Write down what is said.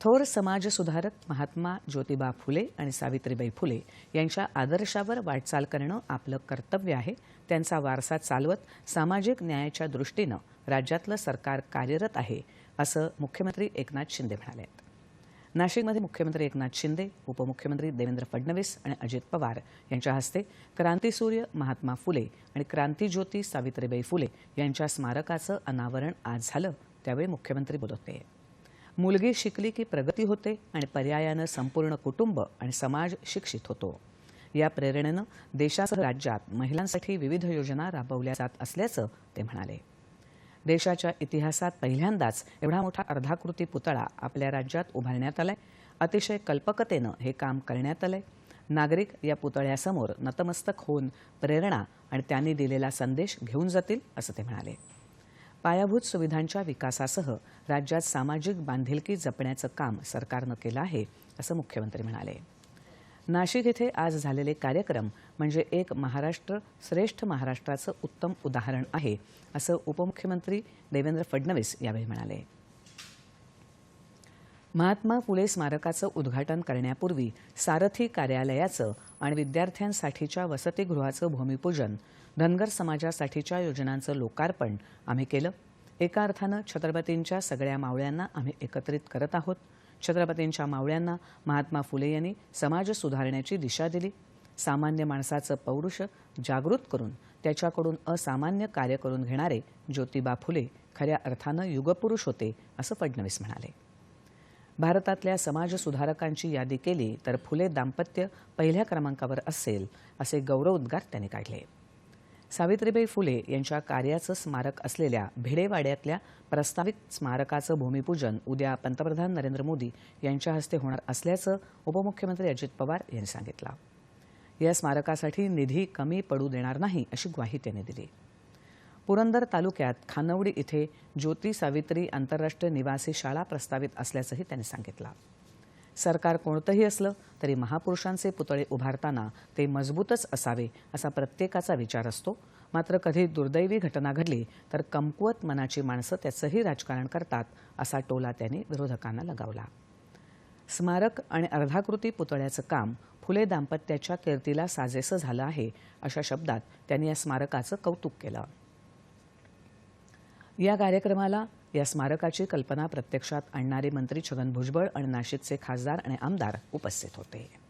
थोर समाजसुधारक महात्मा ज्योतिबा फुले आणि सावित्रीबाई फुले यांच्या आदर्शावर वाटचाल करणं आपलं कर्तव्य आहे. त्यांचा वारसा चालवत सामाजिक न्यायाच्या दृष्टीनं राज्यातलं सरकार कार्यरत आहे असं मुख्यमंत्री एकनाथ शिंदे म्हणाले आहेत. नाशिकमध्ये मुख्यमंत्री एकनाथ शिंदे उपमुख्यमंत्री देवेंद्र फडणवीस आणि अजित पवार यांच्या हस्ते क्रांतीसूर्य महात्मा फुले आणि क्रांतीज्योती सावित्रीबाई फुले यांच्या स्मारकाचं अनावरण आज झालं त्यावेळी मुख्यमंत्री बोलत होते. मुलगी शिकली की प्रगती होते आणि पर्यायानं संपूर्ण कुटुंब आणि समाज शिक्षित होतो. या प्रेरणेनं देशासह राज्यात महिलांसाठी विविध योजना राबवल्या जात असल्याचं ते म्हणाले. देशाच्या इतिहासात पहिल्यांदाच एवढा मोठा अर्धाकृती पुतळा आपल्या राज्यात उभारण्यात आलाय. अतिशय कल्पकतेनं हे काम करण्यात आलंय. नागरिक या पुतळ्यासमोर नतमस्तक होऊन प्रेरणा आणि त्यांनी दिलेला संदेश घेऊन जातील असं ते म्हणाले. पायाभूत सुविधांच्या विकासासह राज्यात सामाजिक बांधिलकी जपण्याचं काम सरकारनं केलं आहे असं मुख्यमंत्री म्हणाले. नाशिक येथे आज झालेले कार्यक्रम म्हणजे एक महाराष्ट्र श्रेष्ठ महाराष्ट्राचं उत्तम उदाहरण आहे असं उपमुख्यमंत्री देवेंद्र फडणवीस यावेळी म्हणाले. महात्मा फुले स्मारकाचं उद्घाटन करण्यापूर्वी सारथी कार्यालयाचं आणि विद्यार्थ्यांसाठीच्या वसतिगृहाचं भूमिपूजन धनगर समाजासाठीच्या योजनांचं लोकार्पण आम्ही केलं. एका अर्थानं छत्रपतींच्या सगळ्या मावळ्यांना आम्ही एकत्रित करत आहोत. छत्रपतींच्या मावळ्यांना महात्मा फुले यांनी समाज सुधारण्याची दिशा दिली. सामान्य माणसाचं पौरुष जागृत करून त्याच्याकडून असामान्य कार्य करून घेणारे ज्योतिबा फुले खऱ्या अर्थानं युगपुरुष होते असं फडणवीस म्हणाले. भारतातल्या समाजसुधारकांची यादी केली तर फुले दाम्पत्य पहिल्या क्रमांकावर असेल असे गौरवोद्गार त्यांनी काढले. सावित्रीबाई फुले यांच्या कार्याचं स्मारक असलेल्या भिडेवाड्यातल्या प्रस्तावित स्मारकाचं भूमिपूजन उद्या पंतप्रधान नरेंद्र मोदी यांच्या हस्ते होणार असल्याचं उपमुख्यमंत्री अजित पवार यांनी सांगितलं. या स्मारकासाठी निधी कमी पडू देणार नाही अशी ग्वाही त्यांनी दिली. पुरंदर तालुक्यात खानवडी इथे ज्योती सावित्री आंतरराष्ट्रीय निवासी शाळा प्रस्तावित असल्याचंही त्यांनी सांगितलं. सरकार कोणतंही असलं तरी महापुरुषांचे पुतळे उभारताना ते मजबूतच असावे असा प्रत्येकाचा विचार असतो. मात्र कधी दुर्दैवी घटना घडली तर कमकुवत मनाची माणसं त्याचंही राजकारण करतात असा टोला त्यांनी विरोधकांना लगावला. स्मारक आणि अर्धाकृती पुतळ्याचं काम फुले दाम्पत्याच्या कीर्तीला साजेसं झालं आहे अशा शब्दात त्यांनी या स्मारकाचं कौतुक केलं. या कार्यक्रमाला या स्मारकाची कल्पना प्रत्यक्षात आणणारे मंत्री छगन भुजबळ आणि नाशिकचे खासदार आणि आमदार उपस्थित होते.